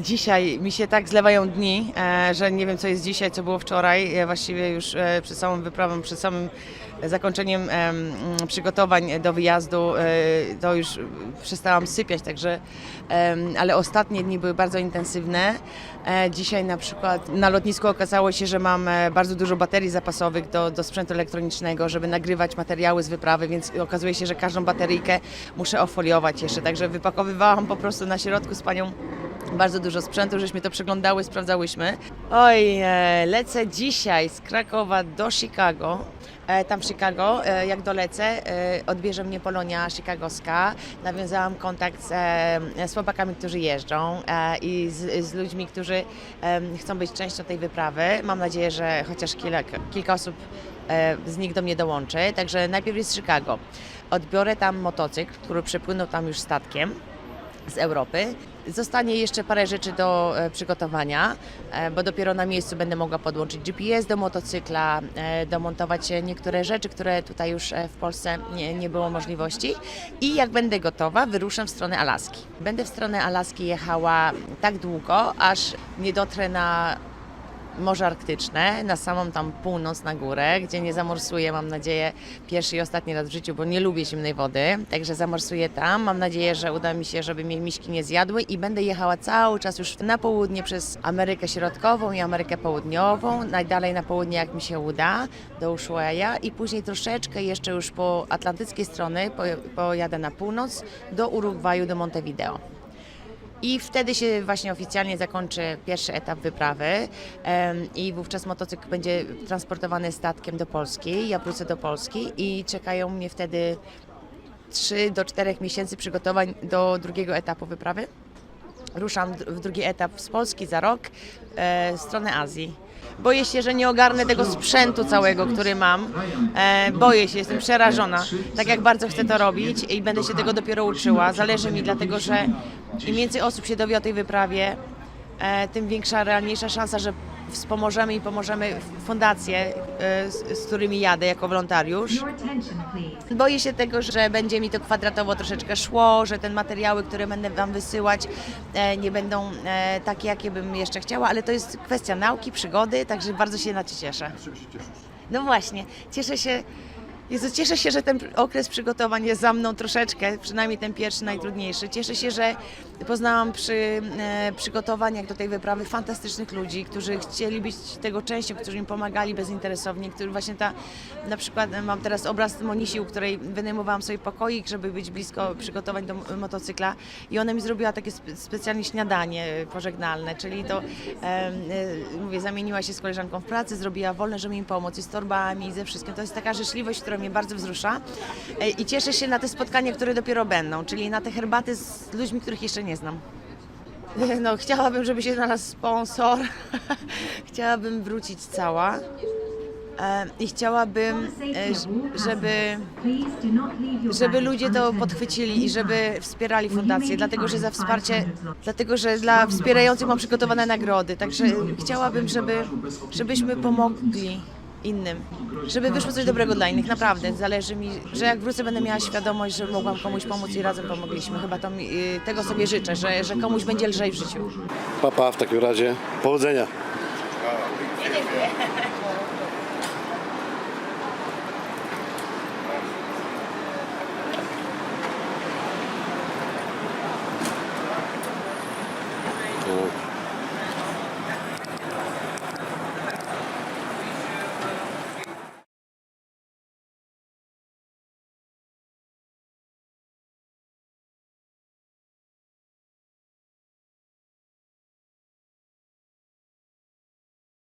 Dzisiaj mi się tak zlewają dni, e, że nie wiem co jest dzisiaj, co było wczoraj. Właściwie już e, przed samą wyprawą, przed samym zakończeniem em, przygotowań do wyjazdu e, to już przestałam sypiać, także ale ostatnie dni były bardzo intensywne. Dzisiaj na przykład na lotnisku okazało się, że mam bardzo dużo baterii zapasowych do, do sprzętu elektronicznego, żeby nagrywać materiały z wyprawy, więc okazuje się, że każdą bateryjkę muszę ofoliować jeszcze, także wypakowywałam po prostu na środku z panią bardzo dużo sprzętu, żeśmy to przeglądały, sprawdzałyśmy. Oj, e, lecę dzisiaj z Krakowa do Chicago. E, Tam w Chicago, e, jak dolecę, odbierze mnie Polonia chicagowska. Nawiązałam kontakt z, z chłopakami, którzy jeżdżą i z, z ludźmi, którzy chcą być częścią tej wyprawy. Mam nadzieję, że chociaż kilka, kilka osób z nich do mnie dołączy. Także najpierw jest Chicago. Odbiorę tam motocykl, który przepłynął tam już statkiem z Europy. Zostanie jeszcze parę rzeczy do e, przygotowania, e, bo dopiero na miejscu będę mogła podłączyć GPS do motocykla, e, domontować niektóre rzeczy, które tutaj już w Polsce nie, nie było możliwości. I jak będę gotowa, wyruszę w stronę Alaski. Będę w stronę Alaski jechała tak długo, aż nie dotrę na Morze Arktyczne, na samą tam północ na górę, gdzie nie zamorsuję, mam nadzieję, pierwszy i ostatni raz w życiu, bo nie lubię zimnej wody, także zamorsuję tam. Mam nadzieję, że uda mi się, żeby mnie miśki nie zjadły i będę jechała cały czas już na południe przez Amerykę Środkową i Amerykę Południową, najdalej na południe jak mi się uda, do Ushuaia i później troszeczkę jeszcze już po atlantyckiej strony po- pojadę na północ do Urugwaju, do Montevideo. I wtedy się właśnie oficjalnie zakończy pierwszy etap wyprawy i wówczas motocykl będzie transportowany statkiem do Polski. Ja wrócę do Polski i czekają mnie wtedy 3 do 4 miesięcy przygotowań do drugiego etapu wyprawy. Ruszam w drugi etap z Polski za rok e, w stronę Azji. Boję się, że nie ogarnę tego sprzętu całego, który mam. E, boję się, jestem przerażona. Tak jak bardzo chcę to robić i będę się tego dopiero uczyła. Zależy mi, dlatego że im więcej osób się dowie o tej wyprawie, e, tym większa, realniejsza szansa, że wspomożemy i pomożemy fundacje, e, z, z którymi jadę jako wolontariusz. Boję się tego, że będzie mi to kwadratowo troszeczkę szło, że te materiały, które będę Wam wysyłać, e, nie będą e, takie, jakie bym jeszcze chciała, ale to jest kwestia nauki, przygody, także bardzo się na to cieszę. No właśnie, cieszę się. Jezu, cieszę się, że ten okres przygotowań jest za mną troszeczkę, przynajmniej ten pierwszy, najtrudniejszy. Cieszę się, że poznałam przy e, przygotowaniach do tej wyprawy fantastycznych ludzi, którzy chcieli być tego częścią, którzy mi pomagali bezinteresownie, którzy właśnie ta, na przykład e, mam teraz obraz Monisi, u której wynajmowałam sobie pokoik, żeby być blisko przygotowań do motocykla i ona mi zrobiła takie spe, specjalnie śniadanie pożegnalne, czyli to, e, e, mówię, zamieniła się z koleżanką w pracy, zrobiła wolne, żeby mi pomóc i z torbami i ze wszystkim. To jest taka życzliwość, która mnie bardzo wzrusza E, i cieszę się na te spotkania, które dopiero będą, czyli na te herbaty z ludźmi, których jeszcze nie znam. No, chciałabym, żeby się znalazł sponsor. chciałabym wrócić cała. E, I chciałabym, e, żeby, żeby ludzie to podchwycili i żeby wspierali fundację, dlatego że za wsparcie, 500 zł. dlatego że dla wspierających mam przygotowane nagrody, także chciałabym, żeby, żebyśmy pomogli innym, żeby wyszło coś dobrego dla innych, naprawdę. Zależy mi, że jak wrócę będę miała świadomość, że mogłam komuś pomóc i razem pomogliśmy. Chyba to mi, y, tego sobie życzę, że, że komuś będzie lżej w życiu. Papa, w takim razie powodzenia.